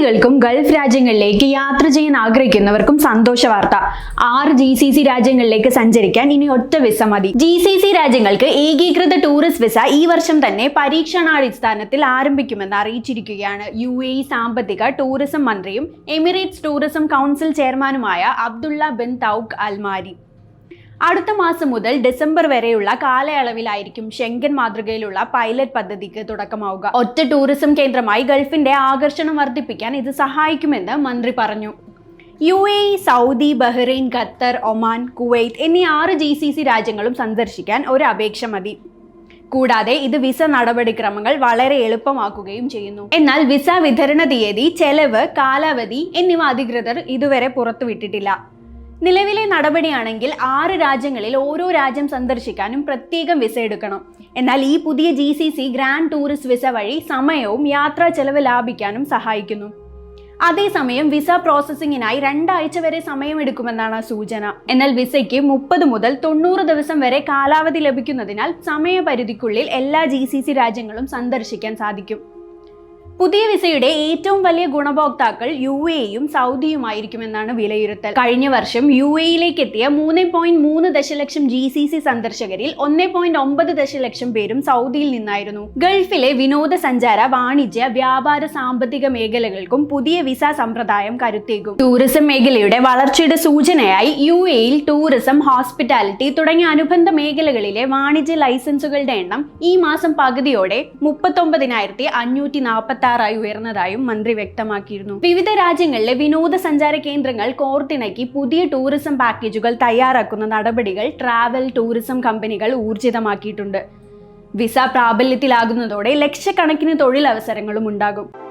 മലയാളികൾക്കും ഗൾഫ് രാജ്യങ്ങളിലേക്ക് യാത്ര ചെയ്യാൻ ആഗ്രഹിക്കുന്നവർക്കും സന്തോഷ വാർത്ത. ആറ് ജി സി സി രാജ്യങ്ങളിലേക്ക് സഞ്ചരിക്കാൻ ഇനി ഒറ്റ വിസ മതി. ജി സി സി രാജ്യങ്ങൾക്ക് ഏകീകൃത ടൂറിസ്റ്റ് വിസ ഈ വർഷം തന്നെ പരീക്ഷണാടിസ്ഥാനത്തിൽ ആരംഭിക്കുമെന്ന് അറിയിച്ചിരിക്കുകയാണ്. യു എ സാമ്പത്തിക ടൂറിസം മന്ത്രിയും എമിറേറ്റ്സ് ടൂറിസം കൗൺസിൽ ചെയർമാനുമായ അബ്ദുള്ള ബിൻ തൗക്ക് അൽമാരി. അടുത്ത മാസം മുതൽ ഡിസംബർ വരെയുള്ള കാലയളവിലായിരിക്കും ഷെങ്കൻ മാതൃകയിലുള്ള പൈലറ്റ് പദ്ധതിക്ക് തുടക്കമാവുക. ഒറ്റ ടൂറിസം കേന്ദ്രമായി ഗൾഫിന്റെ ആകർഷണം വർദ്ധിപ്പിക്കാൻ ഇത് സഹായിക്കുമെന്ന് മന്ത്രി പറഞ്ഞു. U A Saudi Bahrain Qatar Oman Kuwait എന്നീ ആറ് ജി സി സി രാജ്യങ്ങളും സന്ദർശിക്കാൻ ഒരു അപേക്ഷ മതി. കൂടാതെ ഇത് വിസ നടപടിക്രമങ്ങൾ വളരെ എളുപ്പമാക്കുകയും ചെയ്യുന്നു. എന്നാൽ വിസ വിതരണ തീയതി ചെലവ് കാലാവധി എന്നിവ അധികൃതർ ഇതുവരെ പുറത്തുവിട്ടിട്ടില്ല. നിലവിലെ നടപടിയാണെങ്കിൽ ആറ് രാജ്യങ്ങളിൽ ഓരോ രാജ്യം സന്ദർശിക്കാനും പ്രത്യേകം വിസ എടുക്കണം. എന്നാൽ ഈ പുതിയ G C C grand tourist visa വഴി സമയവും യാത്രാ ചെലവ് ലാഭിക്കാനും സഹായിക്കുന്നു. അതേസമയം വിസ പ്രോസസ്സിംഗിനായി രണ്ടാഴ്ച വരെ സമയമെടുക്കുമെന്നാണ് സൂചന. എന്നാൽ വിസയ്ക്ക് മുപ്പത് മുതൽ തൊണ്ണൂറ് ദിവസം വരെ കാലാവധി ലഭിക്കുന്നതിനാൽ സമയപരിധിക്കുള്ളിൽ എല്ലാ ജി രാജ്യങ്ങളും സന്ദർശിക്കാൻ സാധിക്കും. പുതിയ വിസയുടെ ഏറ്റവും വലിയ ഗുണഭോക്താക്കൾ യു എയും സൗദിയുമായിരിക്കുമെന്നാണ് വിലയിരുത്തൽ. കഴിഞ്ഞ വർഷം യു എയിലേക്ക് എത്തിയ മൂന്ന് പോയിന്റ് മൂന്ന് ദശലക്ഷം ജി സി സി സന്ദർശകരിൽ ഒന്ന് പോയിന്റ് ഒമ്പത് ദശലക്ഷം പേരും സൗദിയിൽ നിന്നായിരുന്നു. ഗൾഫിലെ വിനോദസഞ്ചാര വാണിജ്യ വ്യാപാര സാമ്പത്തിക മേഖലകൾക്കും പുതിയ വിസ സമ്പ്രദായം കരുത്തേകും. ടൂറിസം മേഖലയുടെ വളർച്ചയുടെ സൂചനയായി യു എയിൽ ടൂറിസം ഹോസ്പിറ്റാലിറ്റി തുടങ്ങിയ അനുബന്ധ മേഖലകളിലെ വാണിജ്യ ലൈസൻസുകളുടെ എണ്ണം ഈ മാസം പകുതിയോടെ മുപ്പത്തൊമ്പതിനായിരത്തി അഞ്ഞൂറ്റി നാൽപ്പത്തി ആറായി ഉയർന്നതായും മന്ത്രി വ്യക്തമാക്കിയിരുന്നു. വിവിധ രാജ്യങ്ങളിലെ വിനോദസഞ്ചാര കേന്ദ്രങ്ങൾ കോർത്തിണക്കി പുതിയ ടൂറിസം പാക്കേജുകൾ തയ്യാറാക്കുന്ന നടപടികൾ ട്രാവൽ ടൂറിസം കമ്പനികൾ ഊർജിതമാക്കിയിട്ടുണ്ട്. വിസ പ്രാബല്യത്തിലാകുന്നതോടെ ലക്ഷക്കണക്കിന് തൊഴിലവസരങ്ങളും ഉണ്ടാകും.